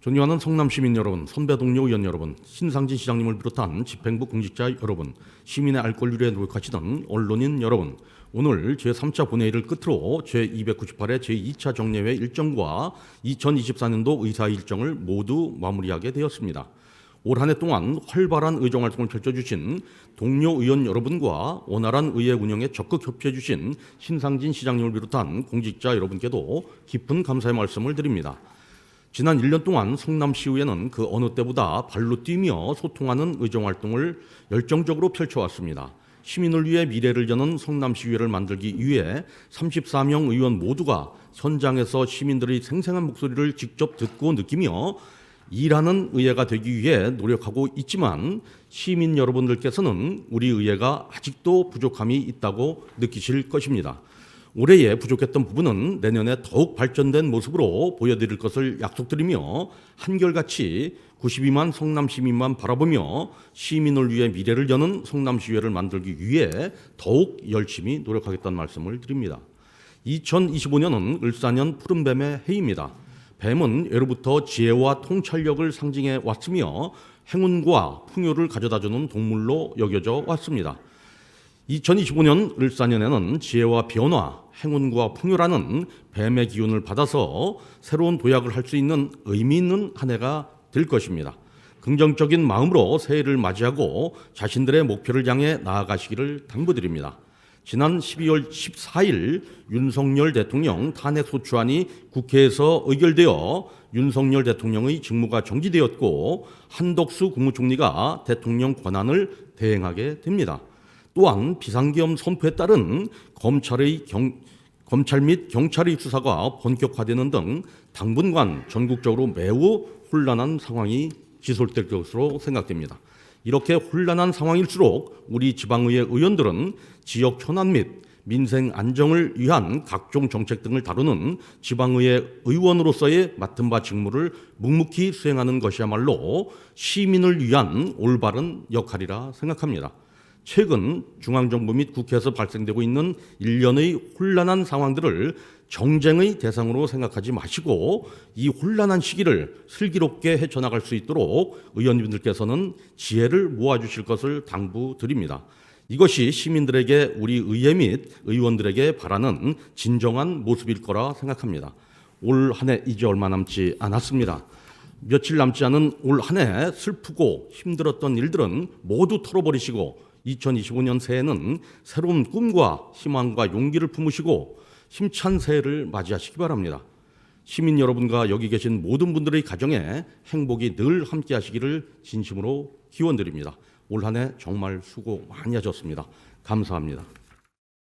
존경하는 성남 시민 여러분, 선배 동료 의원 여러분, 신상진 시장님을 비롯한 집행부 공직자 여러분, 시민의 알 권리에 노력하시던 언론인 여러분, 오늘 제3차 본회의를 끝으로 제298회 제2차 정례회 일정과 2024년도 의사 일정을 모두 마무리하게 되었습니다. 올 한 해 동안 활발한 의정 활동을 펼쳐주신 동료 의원 여러분과 원활한 의회 운영에 적극 협조해 주신 신상진 시장님을 비롯한 공직자 여러분께도 깊은 감사의 말씀을 드립니다. 지난 1년 동안 성남시의회는 그 어느 때보다 발로 뛰며 소통하는 의정 활동을 열정적으로 펼쳐왔습니다. 시민을 위해 미래를 여는 성남시의회를 만들기 위해 34명 의원 모두가 현장에서 시민들의 생생한 목소리를 직접 듣고 느끼며 일하는 의회가 되기 위해 노력하고 있지만 시민 여러분들께서는 우리 의회가 아직도 부족함이 있다고 느끼실 것입니다. 올해에 부족했던 부분은 내년에 더욱 발전된 모습으로 보여드릴 것을 약속드리며 한결같이 92만 성남 시민만 바라보며 시민을 위해 미래를 여는 성남시의회를 만들기 위해 더욱 열심히 노력하겠다는 말씀을 드립니다. 2025년은 을사년 푸른뱀의 해입니다. 뱀은 예로부터 지혜와 통찰력을 상징해 왔으며 행운과 풍요를 가져다주는 동물로 여겨져 왔습니다. 2025년 을사년에는 지혜와 변화, 행운과 풍요라는 뱀의 기운을 받아서 새로운 도약을 할 수 있는 의미 있는 한 해가 될 것입니다. 긍정적인 마음으로 새해를 맞이하고 자신들의 목표를 향해 나아가시기를 당부드립니다. 지난 12월 14일 윤석열 대통령 탄핵소추안이 국회에서 의결되어 윤석열 대통령의 직무가 정지되었고 한덕수 국무총리가 대통령 권한을 대행하게 됩니다. 또한 비상계엄 선포에 따른 검찰의 경, 검찰 및 경찰의 수사가 본격화되는 등 당분간 전국적으로 매우 혼란한 상황이 지속될 것으로 생각됩니다. 이렇게 혼란한 상황일수록 우리 지방의회 의원들은 지역 현안 및 민생 안정을 위한 각종 정책 등을 다루는 지방의회 의원으로서의 맡은 바 직무를 묵묵히 수행하는 것이야말로 시민을 위한 올바른 역할이라 생각합니다. 최근 중앙정부 및 국회에서 발생되고 있는 일련의 혼란한 상황들을 정쟁의 대상으로 생각하지 마시고 이 혼란한 시기를 슬기롭게 헤쳐나갈 수 있도록 의원님들께서는 지혜를 모아주실 것을 당부드립니다. 이것이 시민들에게 우리 의회 및 의원들에게 바라는 진정한 모습일 거라 생각합니다. 올 한 해 이제 얼마 남지 않았습니다. 며칠 남지 않은 올 한 해 슬프고 힘들었던 일들은 모두 털어버리시고 2025년 새해는 새로운 꿈과 희망과 용기를 품으시고 힘찬 새해를 맞이하시기 바랍니다. 시민 여러분과 여기 계신 모든 분들의 가정에 행복이 늘 함께 하시기를 진심으로 기원드립니다. 올 한 해 정말 수고 많이 하셨습니다. 감사합니다.